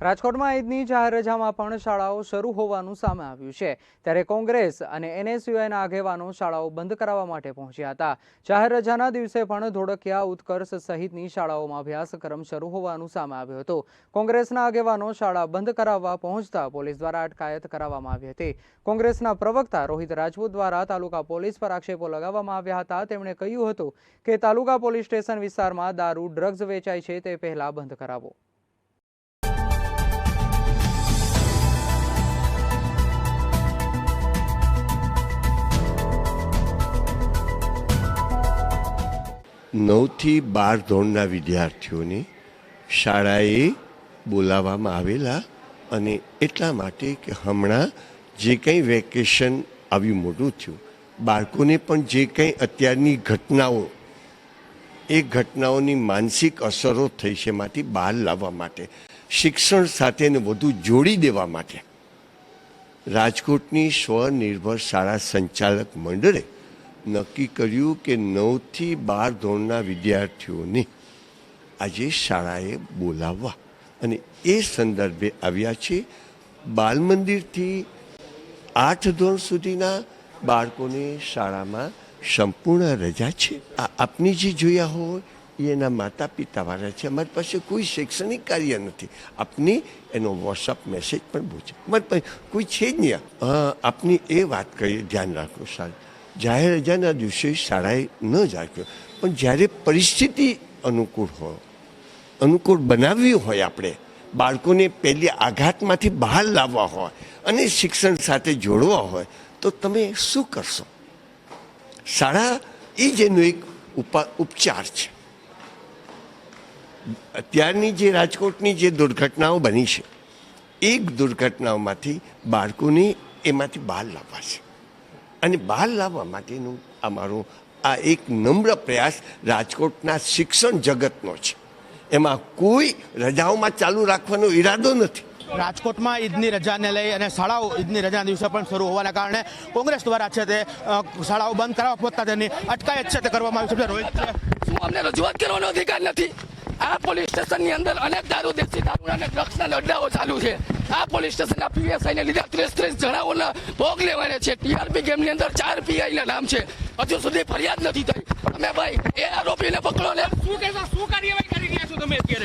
રાજકોટમાં ઈદની જાહેર રજામાં પણ શાળાઓ શરૂ હોવાનું સામે આવ્યું છે. ત્યારે કોંગ્રેસ અને એનએસયુઆઈના આગેવાનો શાળાઓ બંધ કરાવવા માટે પહોંચ્યા હતા. જાહેર રજાના દિવસે પણ ધોળકિયા, ઉત્કર્ષ સહિતની શાળાઓમાં અભ્યાસક્રમ શરૂ હોવાનું સામે આવ્યું હતું. કોંગ્રેસના આગેવાનો શાળા બંધ કરાવવા પહોંચતા પોલીસ દ્વારા અટકાયત કરાવવામાં આવી હતી. કોંગ્રેસના પ્રવક્તા રોહિત રાજપૂત દ્વારા તાલુકા પોલીસ પર આક્ષેપો લગાવવામાં આવ્યા હતા. તેમણે કહ્યું હતું કે તાલુકા પોલીસ સ્ટેશન વિસ્તારમાં દારૂ, ડ્રગ્સ વેચાય છે તે પહેલા બંધ કરાવો. નવથી બાર ધોરણના વિદ્યાર્થીઓને શાળાએ બોલાવવામાં આવેલા અને એટલા માટે કે હમણાં જે કંઈ વેકેશન આવ્યું મોટું થયું, બાળકોને પણ જે કંઈ અત્યારની ઘટનાઓ, એ ઘટનાઓની માનસિક અસરો થઈ છે એમાંથી બહાર લાવવા માટે, શિક્ષણ સાથેને વધુ જોડી દેવા માટે, રાજકોટની સ્વનિર્ભર શાળા સંચાલક મંડળે નક્કી કર્યું કે નવથી બાર ધોરણના વિદ્યાર્થીઓને આજે શાળાએ બોલાવવા. અને એ સંદર્ભે આવ્યા છે બાલ મંદિરથી આઠ ધોરણ સુધીના બાળકોને શાળામાં સંપૂર્ણ રજા છે. આ આપની જે જોયા હોય એના માતા પિતાવાળા છે. અમારી પાસે કોઈ શૈક્ષણિક કાર્ય નથી. આપની એનો વોટ્સઅપ મેસેજ પણ પૂછે. અમારી પાસે કોઈ છે જ નહીં. આપની એ વાત કરી ધ્યાન રાખો, સાહેબ. જાહેર રજાના દિવસે શાળાએ ન જાગ્યો. પણ જ્યારે પરિસ્થિતિ અનુકૂળ હોય અનુકૂળ બનાવવી હોય આપણે, બાળકોને પહેલી આઘાતમાંથી બહાર લાવવા હોય અને શિક્ષણ સાથે જોડવા હોય, તો તમે શું કરશો? શાળા એ જ એનો એક ઉપા, ઉપચાર છે. અત્યારની જે રાજકોટની જે દુર્ઘટનાઓ બની છે, એક દુર્ઘટનાઓમાંથી બાળકોને એમાંથી બહાર લાવવા છે. અને બહાર લાવવા માટેનું અમારો આ એક નમ્ર પ્રયાસ રાજકોટના શિક્ષણ જગતનો છે. એમાં કોઈ રજાઓમાં ચાલુ રાખવાનો ઈરાદો નથી. રાજકોટમાં ઈદની રજાને લઈ અને શાળાઓ ઈદની રજાના દિવસે પણ શરૂ હોવાના કારણે કોંગ્રેસ દ્વારા છે તે શાળાઓ બંધ કરાવવા પોતા તેની અટકાયત છે તે કરવામાં આવી છે. રોહિત છે. શું અમને રજૂઆત કરવાનો અધિકાર નથી? આ પોલીસ સ્ટેશનની અંદર અનેક દારૂ દેશી દારૂ અને ડ્રગ્સના લડ્ડાઓ ચાલુ છે. આ પોલીસ સ્ટેશનના પીએસઆઈ ને લીધા. ત્રીસ ત્રીસ જણાઓના ભોગ લેવાના છે. ટીઆરપી ગેમની અંદર ચાર પીઆઈ ના નામ છે. હજુ સુધી ફરિયાદ નથી થઈ. તમે ભાઈ, એ આરોપીને પકડો ને. શું કહેશો? શું કાર્યવાહી કરી રહ્યા છો તમે અત્યારે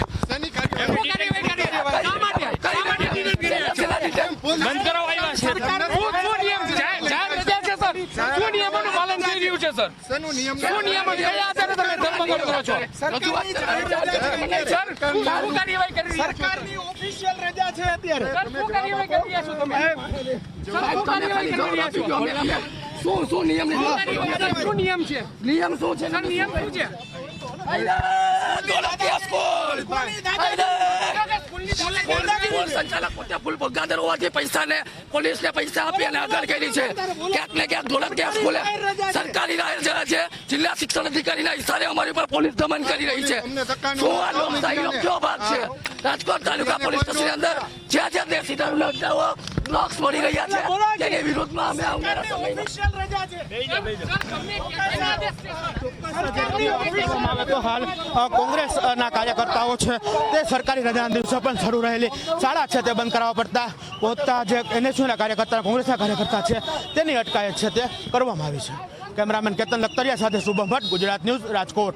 શું કાર્યવાહી કરી રહ્યા છો? શા માટે શા માટે ડિટેન કરી રહ્યા છો? શેના લીધે? બંધ કરાવવા આવ્યા છે શું શું નિયમ છે જાહેર- જાહેર રજા છે સર શું નિયમોનું પાલન થઈ રહ્યું છે સર. શું નિયમ કયા આધારે તમે ધર્મઘટ કરો છો? સર. શું કાર્યવાહી કરી સરકારની ઓફિશિયલ રજા છે અત્યારે. સર શું કાર્યવાહી કરી રહ્યા છો તમે? સર શું કાર્યવાહી કરી રહ્યા છો? અમે- અમે શું શું નિયમ શું નિયમ છે? નિયમ શું છે? સર નિયમ શું છે? સ્કૂલ! સ્કૂલ સંચાલક પોતે ફૂલ પૈસા આપી અને આગળ કરી છે. ક્યાંક ને ક્યાંક ધોળકિયા સ્કૂલે સરકારી રજા છે. જિલ્લા શિક્ષણ અધિકારીના ઇશારે અમારી ઉપર પોલીસ દમન કરી રહી છે. રાજકોટ તાલુકા પોલીસ સ્ટેશનની અંદર જ્યાં જ્યાં દેશી બ્લોક્સ મળી રહ્યા છે. અમે આવનારા સમયમાં તો હાલ કોંગ્રેસના કાર્યકર્તાઓ છે તે સરકારી રજાના દિવસે પણ શરૂ રહેલી શાળા છે તે બંધ કરાવવા પડતા પહોંચતા જે એનએસયુના કાર્યકર્તા કોંગ્રેસના કાર્યકર્તા છે તેની અટકાયત છે તે કરવામાં આવી છે. કેમેરામેન કેતન લખતરિયા સાથે શુભમ ભટ્ટ ગુજરાત ન્યૂઝ રાજકોટ.